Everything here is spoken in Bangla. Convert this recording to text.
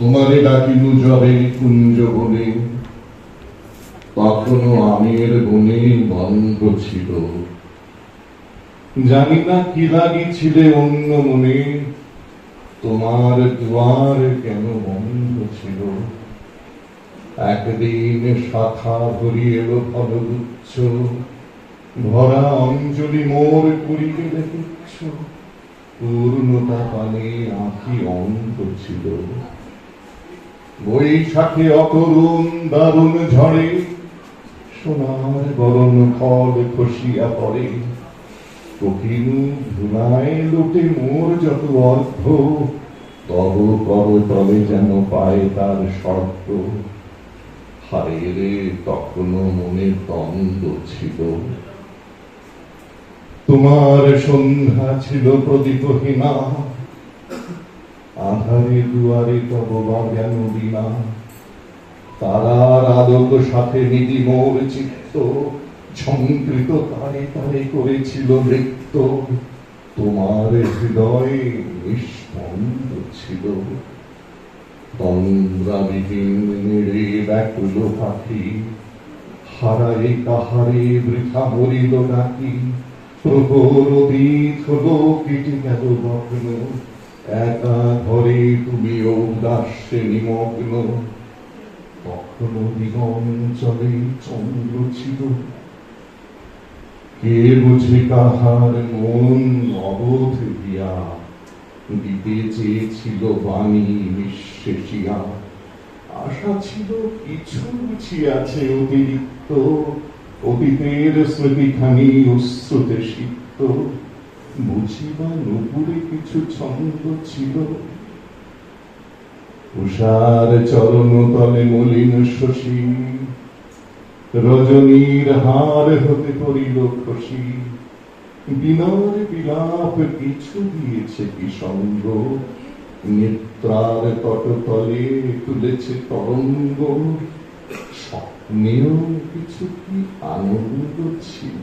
তোমারে ডাকিনু যবে কুঞ্জ বনে। তখনও আমের বনে বন্ধ ছিল। জানি না কি লাগিছিলে অন্য মনে। তোমার দুয়ার কেন বন্ধ ছিল? একদিন শাখা ভরি এলো ফলগুচ্ছ ভরা অঞ্জলি মোর করিতে দেখুচ্ছ পূর্ণতা পানে আঁখি অন্ত ছিল। বৈশাখে অতরুণ দারুণ ঝড়ে, সোনার বরণ ফল খসিয়া পড়ে। কঠিনু ধুলায় লোটে মোর যত অর্থ তব কর তলে যেন পায় তার শর্ত। হারে রে তখনও মনে দ্বন্দ্ব ছিল। তোমার সন্ধ্যা ছিল প্রদীপহীনা আধারে দুয়ারে তব বাজান বিনা। তারার আলোক সাথে নীতি মোর চিত্ত ঝঙ্কৃত তারে তারে করেছিল নৃত্য। তোমার হৃদয়ে নিষ্পন্দ ছিল। তন্দ্রাবিহীন ব্যাকুল পাখি কাহারে বৃথা মরিল নাকি। প্রহর অতীত হলো কেটে গেল একা ঘরে তুমি ঔদাস্যে নিমগ্ন। কখনো দিগঞ্চলে চন্দ্র ছিল। কে বুঝে কাহার মন অবোধ দিয়া দিতে চেয়েছিল বাণী নিঃশেষিয়া। আশা ছিল কিছু বুঝিয়াছে অতিরিক্ত। অতীতের স্মৃতিখানি অশ্রুতে সিক্ত বুঝিবা নুপুরে কিছু ছন্দ ছিল। উষার চরণ তলে মলিন শশী, রজনীর হার হতে পড়িল খুশি বিনয় বিলাপ কিছু দিয়েছে কি সঙ্গ? নেত্রার তটতলে তুলেছে তরঙ্গ। স্বপ্নেও কিছু কি আনন্দ ছিল